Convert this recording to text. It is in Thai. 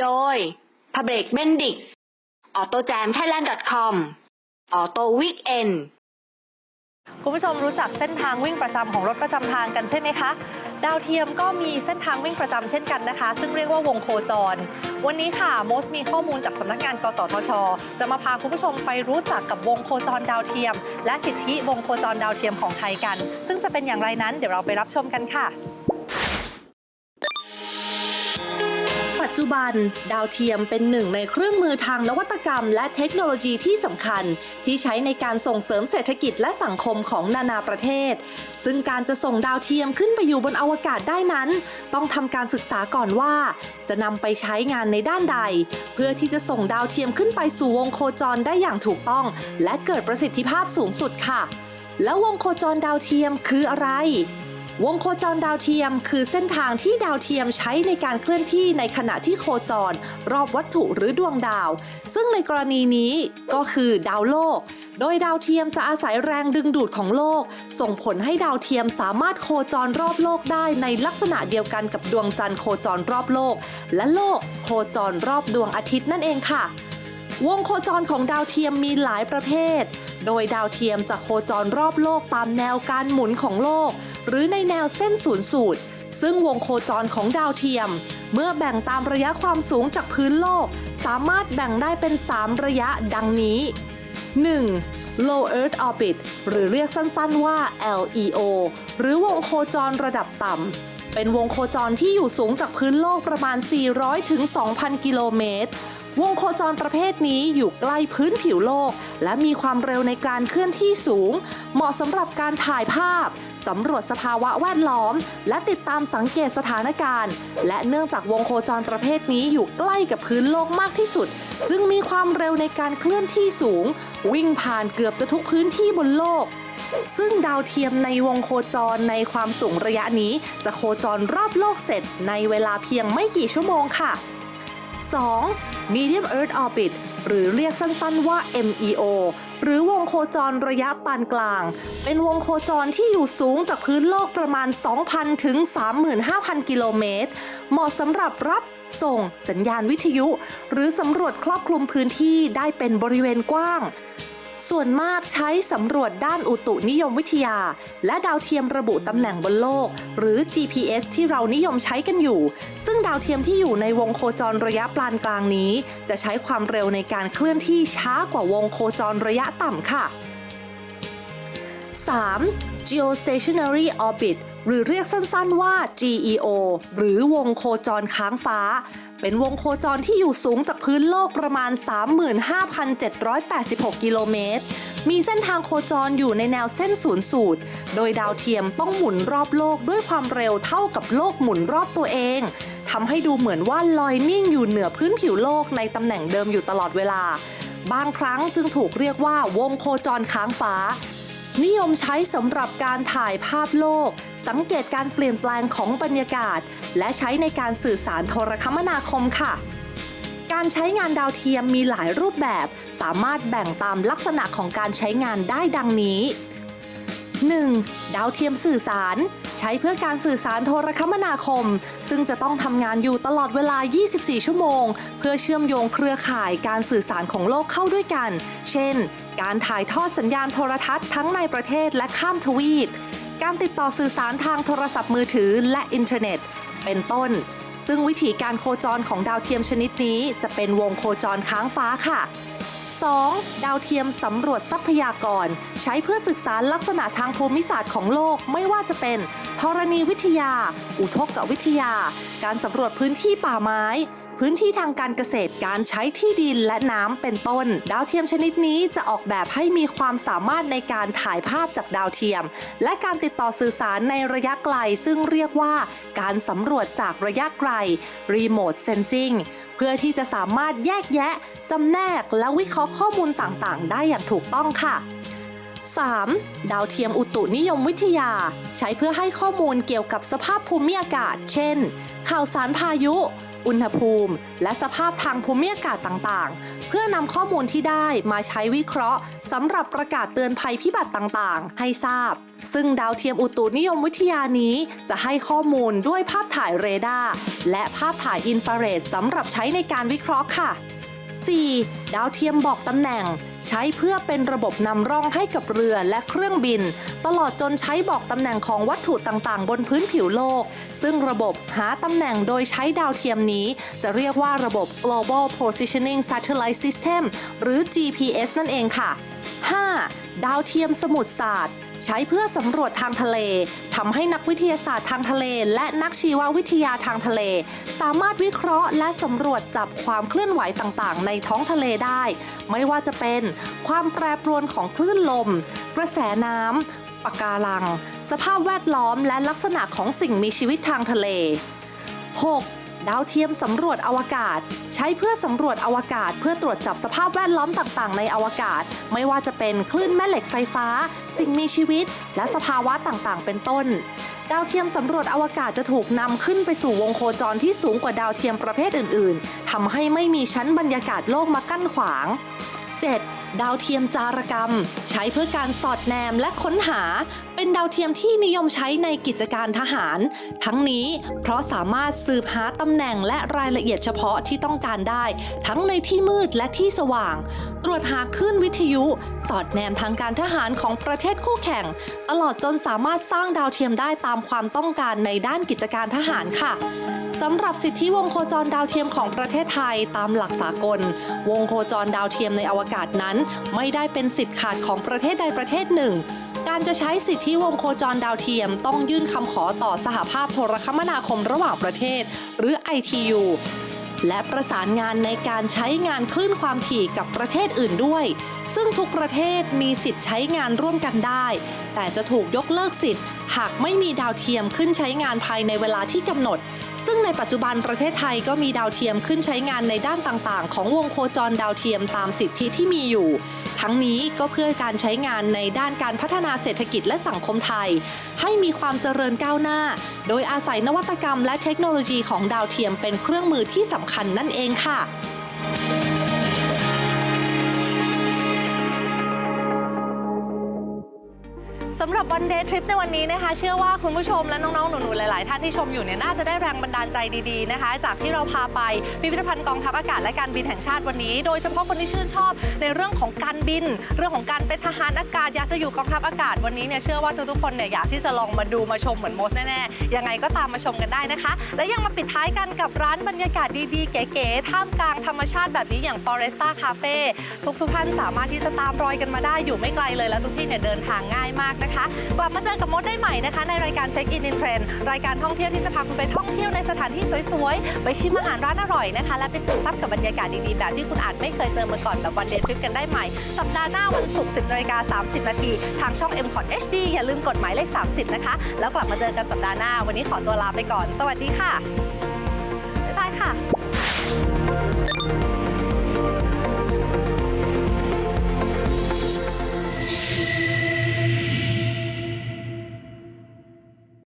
โดย p a b r i c Bendix AutoJam Thailand.com Auto Weekend คุณผู้ชมรู้จักเส้นทางวิ่งประจำของรถประจำทางกันใช่ไหมคะ ดาวเทียมก็มีเส้นทางวิ่งประจำเช่นกันนะคะ ซึ่งเรียกว่าวงโคจร วันนี้ค่ะโมสมีข้อมูลจากสำนักงานกสทช จะมาพาคุณผู้ชมไปรู้จักกับวงโคจรดาวเทียม และสิทธิวงโคจรดาวเทียมของไทยกัน ซึ่งจะเป็นอย่างไรนั้นเดี๋ยวเราไปรับชมกันค่ะ จจุบัน ดาวเทียมเป็นหนึ่งในเครื่องมือทางนวัตกรรม และเทคโนโลยีที่สำคัญ ที่ใช้ในการส่งเสริมเศรษฐกิจและสังคมของนานาประเทศ ซึ่งการจะส่งดาวเทียมขึ้นไปอยู่บนอวกาศได้นั้น ต้องทำการศึกษาก่อนว่า จะนำไปใช้งานในด้านใด เพื่อที่จะส่งดาวเทียมขึ้นไปสู่วงโคจรได้อย่างถูกต้อง และเกิดประสิทธิภาพสูงสุดค่ะ แล้ววงโคจรดาวเทียมคืออะไร วงโคจรดาวเทียม คือเส้นทางที่ดาวเทียมใช้ในการเคลื่อนที่ในขณะที่โคจร รอบวัตถุหรือดวงดาว ซึ่งในกรณีนี้ก็คือดาวโลก โดยดาวเทียมจะอาศัยแรงดึงดูดของโลก ส่งผลให้ดาวเทียมสามารถโคจรรอบโลกได้ในลักษณะเดียวกันกับดวงจันทร์โคจรรอบโลก และโลกโคจรรอบดวงอาทิตย์นั่นเองค่ะ วงโคจรของดาวเทียมมีหลายประเภท โดยดาวเทียมจะโคจรรอบโลกตามแนวการหมุนของโลก หรือในแนวเส้นศูนย์สูตร ซึ่งวงโคจรของดาวเทียม เมื่อแบ่งตามระยะความสูงจากพื้นโลก สามารถแบ่งได้เป็น 3 ระยะดังนี้ 1. Low Earth Orbit หรือเรียกสั้นๆว่า LEO หรือวงโคจรระดับต่ำ เป็นวงโคจรที่อยู่สูงจากพื้นโลกประมาณ 400ถึง2,000 กิโลเมตร วงโคจรประเภทนี้อยู่ใกล้พื้นผิวโลก และมีความเร็วในการเคลื่อนที่สูง เหมาะสำหรับการถ่ายภาพสำรวจสภาวะแวดล้อม และติดตามสังเกตสถานการณ์ และเนื่องจากวงโคจรประเภทนี้อยู่ใกล้กับพื้นโลกมากที่สุด จึงมีความเร็วในการเคลื่อนที่สูง วิ่งผ่านเกือบจะทุกพื้นที่บนโลก ซึ่งดาวเทียมในวงโคจรในความสูงระยะนี้ จะโคจรรอบโลกเสร็จในเวลาเพียงไม่กี่ชั่วโมงค่ะ 2. Medium Earth Orbit หรือเรียกสั้นๆว่า MEO หรือวงโคจรระยะปานกลาง เป็นวงโคจรที่อยู่สูงจากพื้นโลกประมาณ 2,000 ถึง 35,000 กิโลเมตร เหมาะสำหรับรับส่งสัญญาณวิทยุ หรือสำรวจครอบคลุมพื้นที่ได้เป็นบริเวณกว้าง ส่วนมากใช้สำรวจด้านอุตุนิยมวิทยา และดาวเทียมระบุตำแหน่งบนโลก หรือ GPS ที่เรานิยมใช้กันอยู่ ซึ่งดาวเทียมที่อยู่ในวงโคจรระยะปานกลางนี้ จะใช้ความเร็วในการเคลื่อนที่ช้ากว่าวงโคจรระยะต่ำค่ะ 3. Geostationary Orbit หรือเรียกสั้นๆว่า GEO หรือวงโคจรค้างฟ้า เป็นวงโคจรที่อยู่สูงจากพื้นโลกประมาณ 35,786 กิโลเมตร มีเส้นทางโคจรอยู่ในแนวเส้นศูนย์สูตร โดยดาวเทียมต้องหมุนรอบโลกด้วยความเร็วเท่ากับโลกหมุนรอบตัวเองทำให้ดูเหมือนว่าลอยนิ่งอยู่เหนือพื้นผิวโลกในตำแหน่งเดิมอยู่ตลอดเวลา บางครั้งจึงถูกเรียกว่าวงโคจรค้างฟ้า นิยมใช้สำหรับการถ่ายภาพโลก สังเกตการเปลี่ยนแปลงของบรรยากาศ และใช้ในการสื่อสารโทรคมนาคมค่ะ การใช้งานดาวเทียมมีหลายรูปแบบ สามารถแบ่งตามลักษณะของการใช้งานได้ดังนี้ 1. ดาวเทียมสื่อสาร ใช้เพื่อการสื่อสารโทรคมนาคม ซึ่งจะต้องทำงานอยู่ตลอดเวลา 24 ชั่วโมง เพื่อเชื่อมโยงเครือข่ายการสื่อสารของโลกเข้าด้วยกัน เช่น การถ่ายทอดสัญญาณโทรทัศน์ทั้งในประเทศและข้ามทวีป การติดต่อสื่อสารทางโทรศัพท์มือถือและอินเทอร์เน็ต เป็นต้น ซึ่งวิธีการโคจรของดาวเทียมชนิดนี้ จะเป็นวงโคจรค้างฟ้าค่ะ 2. ดาวเทียมสำรวจทรัพยากร ใช้เพื่อศึกษาลักษณะทางภูมิศาสตร์ของโลกไม่ว่าจะเป็นธรณีวิทยา อุทกวิทยา การสำรวจพื้นที่ป่าไม้ พื้นที่ทางการเกษตรการใช้ที่ดินและน้ำเป็นต้น ดาวเทียมชนิดนี้จะออกแบบให้มีความสามารถในการถ่ายภาพจากดาวเทียม และการติดต่อสื่อสารในระยะไกล ซึ่งเรียกว่า การสำรวจจากระยะไกล Remote Sensing เพื่อที่จะสามารถแยกแยะจำแนกและวิเคราะห์ข้อมูลต่างๆ ได้อย่างถูกต้องค่ะ 3. ดาวเทียมอุตุนิยมวิทยา ใช้เพื่อให้ข้อมูลเกี่ยวกับสภาพภูมิอากาศ เช่น ข่าวสารพายุ อุณหภูมิ และสภาพทางภูมิอากาศต่างๆ เพื่อนำข้อมูลที่ได้มาใช้วิเคราะห์สำหรับประกาศเตือนภัยพิบัติต่างๆ ให้ทราบ ซึ่งดาวเทียมอุตุนิยมวิทยานี้ จะให้ข้อมูลด้วยภาพถ่ายเรดาร์และภาพถ่ายอินฟราเรดสำหรับใช้ในการวิเคราะห์ค่ะ 4. ดาวเทียมบอกตำแหน่ง ใช้เพื่อเป็นระบบนำร่องให้กับเรือและเครื่องบิน ตลอดจนใช้บอกตำแหน่งของวัตถุต่างๆ บนพื้นผิวโลก ซึ่งระบบหาตำแหน่งโดยใช้ดาวเทียมนี้ จะเรียกว่าระบบ Global Positioning Satellite System หรือ GPS นั่นเองค่ะ 5. ดาวเทียมสมุทรศาสตร์ ใช้เพื่อสำรวจทางทะเลทำให้นักวิทยาศาสตร์ทางทะเล และนักชีววิทยาทางทะเล สามารถวิเคราะห์และสำรวจจับความเคลื่อนไหวต่างๆ ในท้องทะเลได้ ไม่ว่าจะเป็นความแปรปรวนของคลื่นลม กระแสน้ำปะการัง สภาพแวดล้อมและลักษณะของสิ่งมีชีวิตทางทะเล 6. ดาวเทียมสำรวจอวกาศ ใช้เพื่อสำรวจอวกาศ เพื่อตรวจจับสภาพแวดล้อมต่างๆ ในอวกาศ ไม่ว่าจะเป็นคลื่นแม่เหล็กไฟฟ้า สิ่งมีชีวิต และสภาวะต่างๆ เป็นต้น ดาวเทียมสำรวจอวกาศจะถูกนำขึ้นไปสู่วงโคจรที่สูงกว่าดาวเทียมประเภทอื่น ๆทำให้ไม่มีชั้นบรรยากาศโลกมากั้นขวาง 7. ดาวเทียมจารกรรม ใช้เพื่อการสอดแนมและค้นหา เป็นดาวเทียมที่นิยมใช้ในกิจการทหาร ทั้งนี้เพราะสามารถสืบหาตำแหน่งและรายละเอียดเฉพาะที่ต้องการได้ ทั้งในที่มืดและที่สว่าง ตรวจหาคลื่นวิทยุ สอดแนมทางการทหารของประเทศคู่แข่ง ตลอดจนสามารถสร้างดาวเทียมได้ตามความต้องการในด้านกิจการทหารค่ะ สำหรับสิทธิวงโคจรดาวเทียมของประเทศไทยตามหลักสากล วงโคจรดาวเทียมในอวกาศนั้น ไม่ได้เป็นสิทธิ์ขาดของประเทศใดประเทศหนึ่ง การจะใช้สิทธิวงโคจรดาวเทียมต้องยื่นคำขอต่อสหภาพโทรคมนาคมระหว่างประเทศ หรือ ITU และประสานงานในการใช้งานคลื่นความถี่กับประเทศอื่นด้วย ซึ่งทุกประเทศมีสิทธิ์ใช้งานร่วมกันได้ แต่จะถูกยกเลิกสิทธิ์ หากไม่มีดาวเทียมขึ้นใช้งานภายในเวลาที่กำหนด ซึ่งในปัจจุบันประเทศไทยก็มีดาวเทียมขึ้นใช้งานในด้านต่างๆ ของวงโคจรดาวเทียมตามสิทธิที่มีอยู่ ทั้งนี้ก็เพื่อการใช้งานในด้านการพัฒนาเศรษฐกิจและสังคมไทย ให้มีความเจริญก้าวหน้า โดยอาศัยนวัตกรรมและเทคโนโลยีของดาวเทียมเป็นเครื่องมือที่สำคัญนั่นเองค่ะ สำหรับวันเดย์ทริปในวันนี้นะคะ เชื่อว่าคุณผู้ชมและน้องๆ หนูๆ หลายๆ ท่านที่ชมอยู่เนี่ยน่าจะได้แรงบันดาลใจดีๆนะคะ จากที่เราพาไปพิพิธภัณฑ์กองทัพอากาศและการบินแห่งชาติวันนี้ โดยเฉพาะคนที่ชื่นชอบในเรื่องของการบิน เรื่องของการเป็นทหารอากาศอยากจะอยู่กองทัพอากาศวันนี้เนี่ยเชื่อว่าทุกๆคนเนี่ยอยากที่จะลองมาดูมาชมเหมือนโมสแน่ๆยังไงก็ตามมาชมกันได้นะคะ และยังมาปิดท้ายกันกับร้านบรรยากาศดีๆ เก๋ๆท่ามกลางธรรมชาติแบบนี้อย่าง Foresta Cafe ทุกๆท่านสามารถที่จะตามรอยกันมาได้อยู่ไม่ไกลเลยและทุกที่เนี่ยเดินทางง่ายมากนะคะ กลับมาเจอกับมดได้ใหม่นะคะ ในรายการเช็คอินอินเทรนรายการท่องเที่ยวที่จะพาคุณไปท่องเที่ยวในสถานที่สวยๆ ไปชิมอาหารร้านอร่อยนะคะ และไปสืบทรัพย์กับบรรยากาศดีๆ แบบที่คุณอาจไม่เคยเจอมาก่อนแบบวันเดย์ทริปกันได้ใหม่ สัปดาห์หน้าวันศุกร์10นาฬิกา30 นาทีทางช่อง m c o t HD อย่าลืมกดหมายเลข 30 นะคะ แล้วกลับมาเจอกันสัปดาห์หน้า วันนี้ขอตัวลาไปก่อน สวัสดีค่ะบ๊ายบายค่ะ